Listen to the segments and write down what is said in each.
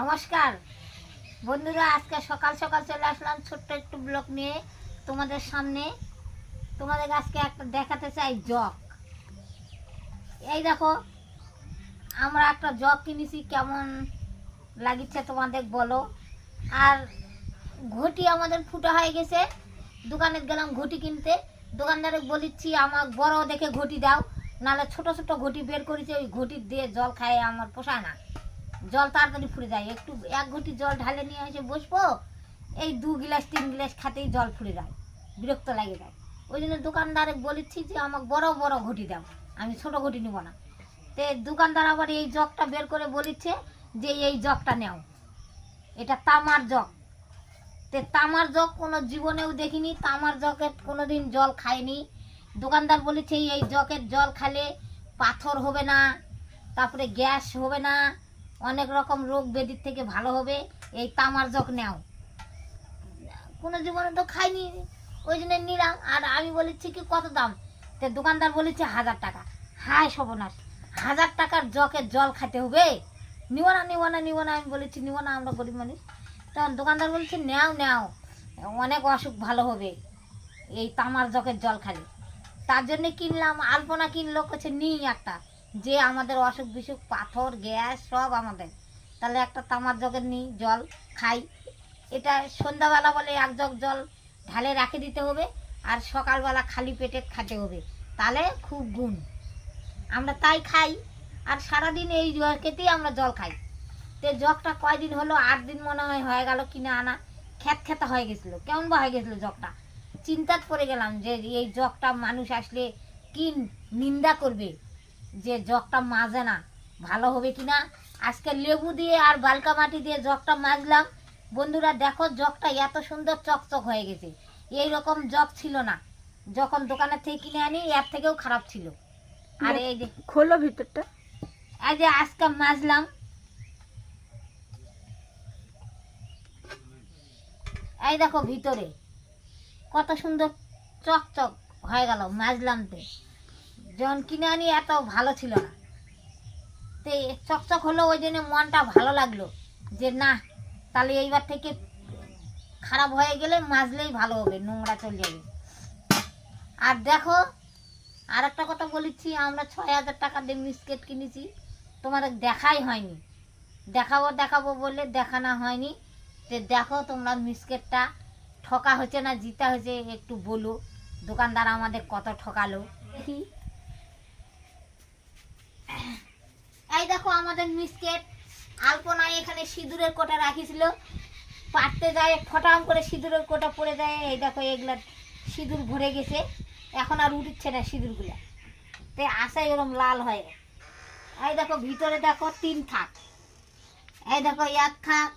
নমস্কার। বন্ধুরা, আজকে সকাল সকাল চলে আসলাম ছোট্ট একটু ব্লক নিয়ে তোমাদের সামনে। তোমাদের আজকে একটা দেখাতে চাই জগ। এই দেখো, আমরা একটা জগ কিনেছি, কেমন লাগিচ্ছে তোমাদের বলো। আর ঘটি আমাদের ফুটা হয়ে গেছে। দোকানে গেলাম ঘটি কিনতে। দোকানদারে বলিচ্ছি আমার বড় দেখে ঘটি দাও। নাহলে ছোট ছোট ঘটি বের করেছে, ওই ঘটি দিয়ে জল খায় আমার পোষায় না। জল তাড়াতাড়ি ফুরে যায়। একটু, এক ঘটি জল ঢালে নিয়ে এসে বসবো, এই দু গিলাস, তিন গিলাস খাতেই জল ফুরে যায়, বিরক্ত লাগে যায়। ওই জন্য দোকানদারে বলেছি যে, আমাকে বড় বড় ঘটি দাও, আমি ছোট ঘটি নিব না। তে দোকানদার আবার এই জগটা বের করে বলিচ্ছে যে, এই জগটা নেও। এটা তামার জগ। তে তামার জগ কোনো জীবনেও দেখিনি, তামার জগের কোনো দিন জল খায়নি দোকানদার বলেছে, এই জগের জল খালে পাথর হবে না, তারপরে গ্যাস হবে না অনেক রকম রোগ ব্যাধির থেকে ভালো হবে, এই তামার জগ নেও। কোনো জীবনে তো খাইনি, ওই জন্য নিলাম। আর আমি বলেছি কি, কত দাম? তো দোকানদার বলেছে হাজার টাকা। হায় সর্বনাশ, হাজার টাকার জগের জল খেতে হবে? নিব না নিব না নিব না, আমি বলেছি, নিব না, আমরা গরিব মানুষ। তখন দোকানদার বলছে, নেও নেও, অনেক অসুখ ভালো হবে, এই তামার জগের জল খালি তার জন্য কিনলাম, আলপনা কিনলো কাছে নিই একটা। যে আমাদের অসুখ বিসুখ, পাথর, গ্যাস, সব আমাদের। তাহলে একটা তামার জগের নিই, জল খাই। এটা সন্ধ্যাবেলা বলে এক জগ জল ঢালে রাখে দিতে হবে, আর সকালবেলা খালি পেটে খেতে হবে। তাহলে খুব গুণ। আমরা তাই খাই, আর সারাদিন এই খেতেই আমরা জল খাই। তো জগটা কয়দিন হলো, আট দিন মনে হয়, হয়ে গেল কিনে আনা। খ্যাত খেতা হয়ে গেছিল। কেমন বা হয়ে গেছিল জগটা? চিন্তাত পড়ে গেলাম যে এই জগটা মানুষ আসলে কি নিন্দা করবে? যে জগটা মাজে না ভালো হবে কি না আজকে লেবু দিয়ে আর বালকা মাটি দিয়ে জগটা মাজলাম। বন্ধুরা দেখো জগটা এত সুন্দর চকচক হয়ে গেছে। এই রকম জগ ছিল না। যখন দোকানের থেকে কিনে আনি এর থেকেও খারাপ ছিল। আর এই যে খোলো ভিতরটা। এই যে আজকে মাজলাম। এই দেখো ভিতরে। কত সুন্দর চকচক হয়ে গেল মাজলাম যখন কিনে আনি এত ভালো ছিল না। তে চকচক হলো, ওই জন্য মনটা ভালো লাগল যে, না, তাহলে এইবার থেকে খারাপ হয়ে গেলে মাজলেই ভালো হবে, নোংরা চলে যাবে। আর দেখো আর একটা কথা বলেছি, আমরা ছয় হাজার টাকা দিয়ে মিসকেট কিনেছি, তোমাদের দেখাই হয়নি। দেখাবো দেখাবো বলে দেখানো হয়নি। তো দেখো তোমরা মিসকেটটা ঠকা হচ্ছে না, জিতা হয়েছে, একটু বলো। দোকানদার আমাদের কত ঠকালো কি এই দেখো আমাদের মিসকেট আলপনায় এখানে সিঁদুরের কোটা রাখিছিল। পাটতে যায় ফটাম করে সিঁদুরের কোটা পড়ে যায়। এই দেখো এগুলা সিঁদুর ভরে গেছে। এখন আর উঠছে না সিঁদুরগুলা। তে আসাই ওরম লাল হয়। এই দেখো ভিতরে দেখো তিন থাক। এই দেখো এক থাক।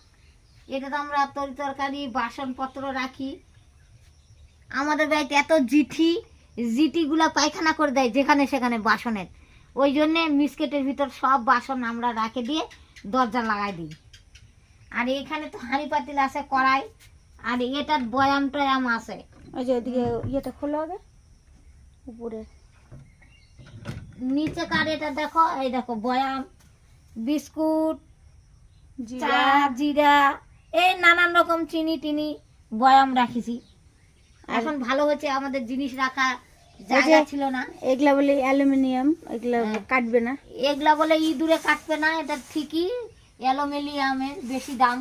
এটা তো আমরা তরি তরকারি, বাসনপত্র রাখি। আমাদের বাড়িতে এত জিঠি জিটিগুলো পায়খানা করে দেয় যেখানে সেখানে বাসনের। ওই জন্যে মিসকেটের ভিতর সব বাসন আমরা রাখে দিয়ে দরজা লাগাই দিই। আর এখানে তো হাঁড়ি পাতিল আছে কড়াই আর এটার বয়াম টয়াম আছে। ওই যে ওইদিকে ইয়েটা খোলো আগে উপরে। নিচে কার এটা দেখো এই দেখো বয়াম বিস্কুট চা জিরা জিরা এই নানান রকম চিনি টিনি বয়াম রাখিছি। এখন ভালো হচ্ছে আমাদের জিনিস রাখা জায়গা ছিল না। এগুলা বলে অ্যালুমিনিয়াম এগুলা হ্যাঁ। কাটবে না। এগুলা বলে ইঁদুরে কাটবে না এটা ঠিকই। অ্যালুমিনিয়ামের বেশি দাম।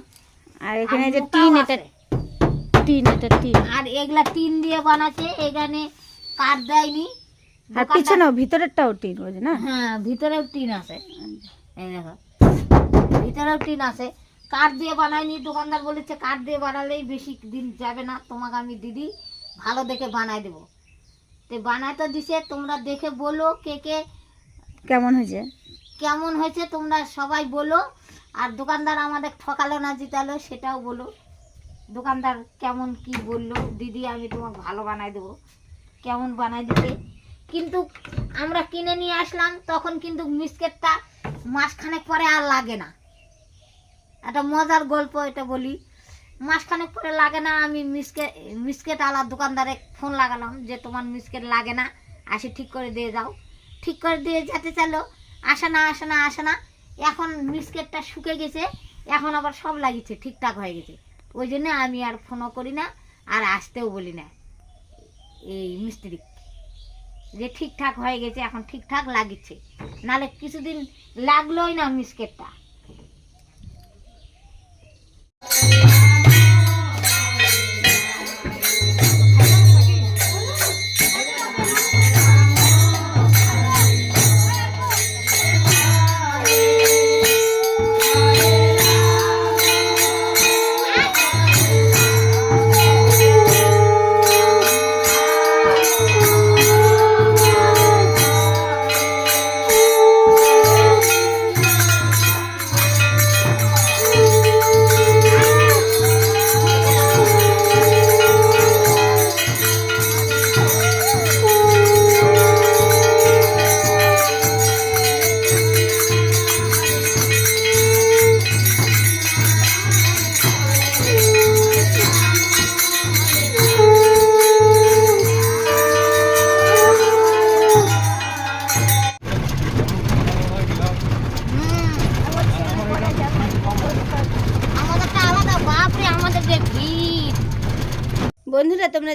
আর এখানে যে টিন এটা টিন এটা টিন। আর এগুলা টিন দিয়ে বানাচ্ছে এখানে কাঠ দেয়নি। আর পিছনেও ভিতরেরটাও টিন ওই না? হ্যাঁ ভিতরেও টিন আছে। এই দেখো। ভিতরেও টিন আছে। কাঠ দিয়ে বানায়নি দোকানদার বলেছে কাঠ দিয়ে বানালেই বেশি দিন যাবে না। তোমাকে আমি দিদি ভালো দেখে বানাই দেবো। তো বানাই দিছে তোমরা দেখে বলো কে কে কেমন হয়েছে? কেমন হয়েছে তোমরা সবাই বলো। আর দোকানদার আমাদের ঠকালো না জিতালো সেটাও বলো। দোকানদার কেমন কি বলল দিদি আমি তোমাকে ভালো বানাই দেবো। কেমন বানাই দিতে কিন্তু আমরা কিনে নিয়ে আসলাম তখন কিন্তু মিসকেটটা মাসখানেক পরে আর লাগে না। একটা মজার গল্প এটা বলি। মাসখানেক পরে লাগে না, আমি মিসকেট মিসকেট আলার দোকানদারে ফোন লাগালাম যে তোমার মিসকেট লাগে না, আসে ঠিক করে দিয়ে যাও। ঠিক করে দিয়ে যেতে চাইলো, আসে না আসে না আসে না। এখন মিসকেটটা শুকে গেছে, এখন আবার সব লাগিছে, ঠিকঠাক হয়ে গেছে। ওই জন্য আমি আর ফোনও করি না, আর আসতেও বলি না। এই মিস্ত্রি, যে ঠিকঠাক হয়ে গেছে, এখন ঠিকঠাক লাগিচ্ছে নালে কিছুদিন লাগলোই না মিসকেটটা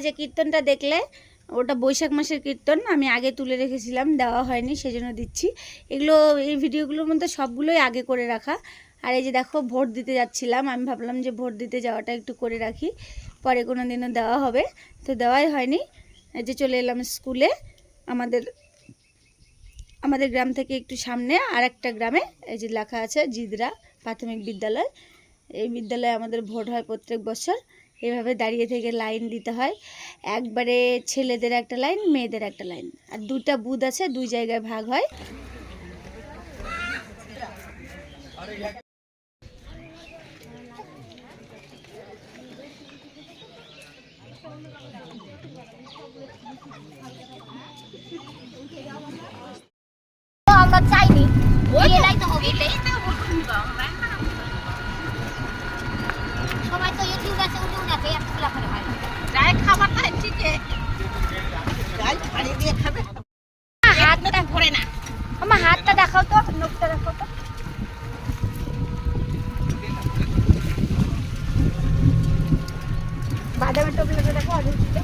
যে কীর্তনটা দেখলে, ওটা বৈশাখ মাসের কীর্তন, আমি আগে তুলে রেখেছিলাম, দেওয়া হয়নি, সেজন্য দিচ্ছি। এগুলো, এই ভিডিওগুলোর মধ্যে সবগুলোই আগে করে রাখা। আর এই যে দেখো, ভোট দিতে যাচ্ছিলাম, আমি ভাবলাম যে ভোট দিতে যাওয়াটা একটু করে রাখি, পরে কোনো দিনও দেওয়া হবে। তো দেওয়াই হয়নি, এই যে চলে এলাম স্কুলে, আমাদের আমাদের গ্রাম থেকে একটু সামনে আর একটা গ্রামে, এই যে লেখা আছে, জিদরা প্রাথমিক বিদ্যালয়। এই বিদ্যালয়ে আমাদের ভোট হয় প্রত্যেক বছর। এভাবে দাঁড়িয়ে থেকে লাইন দিতে হয়। একবারে ছেলেদের একটা লাইন মেয়েদের একটা লাইন। আর দুটা বুথ আছে দুই জায়গায় ভাগ হয়। আমরা চাইনি এটাই তো হবে সবাই তো ইউটিউব আছে উঠেও না এত খোলা করে হয় যাই খাবারটা ঠিকই যাই ছাড়িয়ে দিয়ে খাবে হাতটা ভরে না আমার হাতটা দেখাও তো নখটা দেখাও তো বাদামের টপলাটা দেখো আগে উঠতে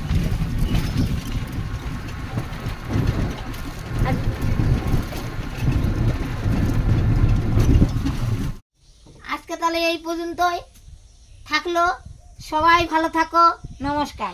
আজকে তাহলে এই পর্যন্তই থাকল। সবাই ভালো থাকো। নমস্কার।